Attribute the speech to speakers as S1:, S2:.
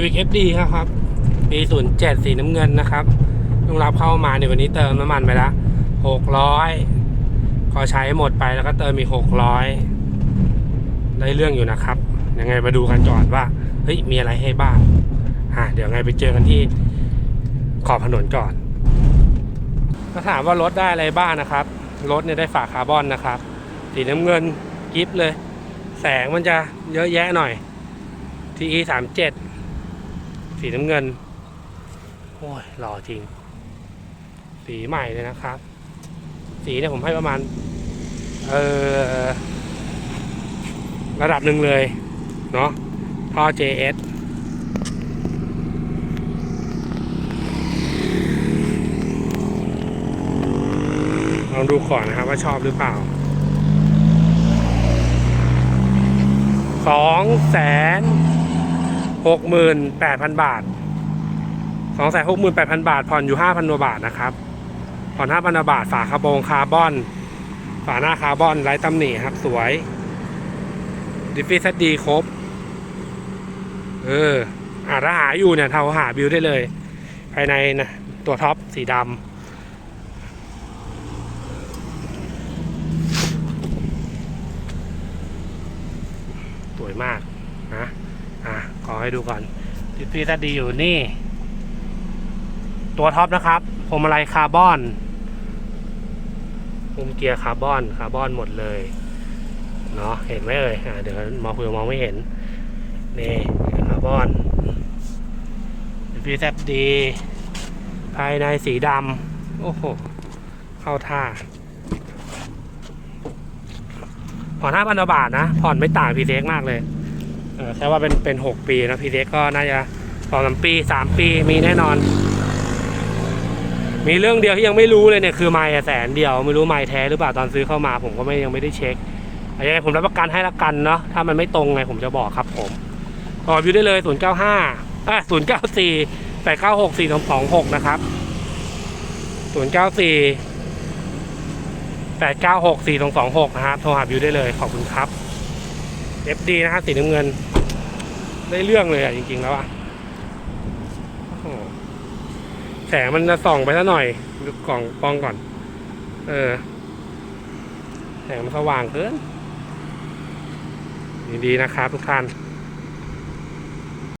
S1: Civic FD ครับ ปี07สีน้ำเงินนะครับลุงรับเข้ามาในวันนี้เติมน้ำมันไปละ600พอใช้หมดไปแล้วก็เติมอีก600 ได้เรื่องอยู่นะครับ ยังไงมาดูกันก่อนว่า เฮ้ย มีอะไรให้บ้างอะเดี๋ยวไงไปเจอกันที่ขอบถนนก่อนถ้าถามว่ารถได้อะไรบ้างนะครับ รถเนี่ยได้ฝาคาร์บอนนะครับ สีน้ำเงินกิฟเลย แสงมันจะเยอะแยะหน่อย TE 3 7 สีน้ำเงิน โอ้ยหล่อจริง สีใหม่เลยนะครับ สีเนี่ยผมให้ประมาณ เออระดับหนึ่งเลย เนาะท่อ JS ลองดูก่อนนะครับว่าชอบหรือเปล่าสองแสน หกหมื่นแปดพันบาทสองแสนหกหมื่นแปดพันบาท ผ่อนอยู่ห้าพันกว่าบาทนะครับ ผ่อนห้าพันบาท ฝาคาร์บงคาร์บอน ฝาหน้าคาร์บอนไร้ตำหนิครับ สวย ดิฟฟิสดีครบ เอออาถ้าหาอยู่เนี่ยเทาหาบิวได้เลย ภายในนะตัวท็อปสีดำสวยมากนะ ขอให้ดูก่อนดิฟฟิสดีอยู่นี่ ตัวท็อปนะครับพวงมาลัยคาร์บอนมุมเกียร์คาร์บอนคาร์บอนหมดเลยเนาะเห็นไหมเอ่ยอะเดี๋ยวมองคุยมองไม่เห็นนี่คาร์บอนฟีแซดี ภายในสีดำโอ้โหเข้าท่าผ่อนห้าพันบาทนะ ผ่อนไม่ต่างพีเซ็กมากเลย เออแค่ว่าเป็นเป็นหกปีนะพี่เซ็กก็น่าจะสองสามปีสามปีมีแน่นอน มีเรื่องเดียวที่ยังไม่รู้เลยเนี่ยคือไม้แสนเดียวไม่รู้ไม้แท้หรือเปล่าตอนซื้อเข้ามา ผมก็ไม่ยังไม่ได้เช็คอะไรยังไงผมรับประกันให้ละกันเนาะถ้ามันไม่ตรงไงผมจะบอกครับผมขอวิวได้เลย0 9 5อะ0 9 4 8 9 6 4 2 2 6 นะครับ 0 9 4 8 9 6 4 2 2 6 นะครับโทรหาวิวได้เลยขอบคุณครับ FD นะครับสีน้ำเงิน ได้เรื่องเลยอะจริง ๆ แล้วอะแสงมันจะส่องไปซะหน่อยดูกล่องกล้องก่อน เออ แสงมันสว่างเกินดีๆนะครับทุกท่าน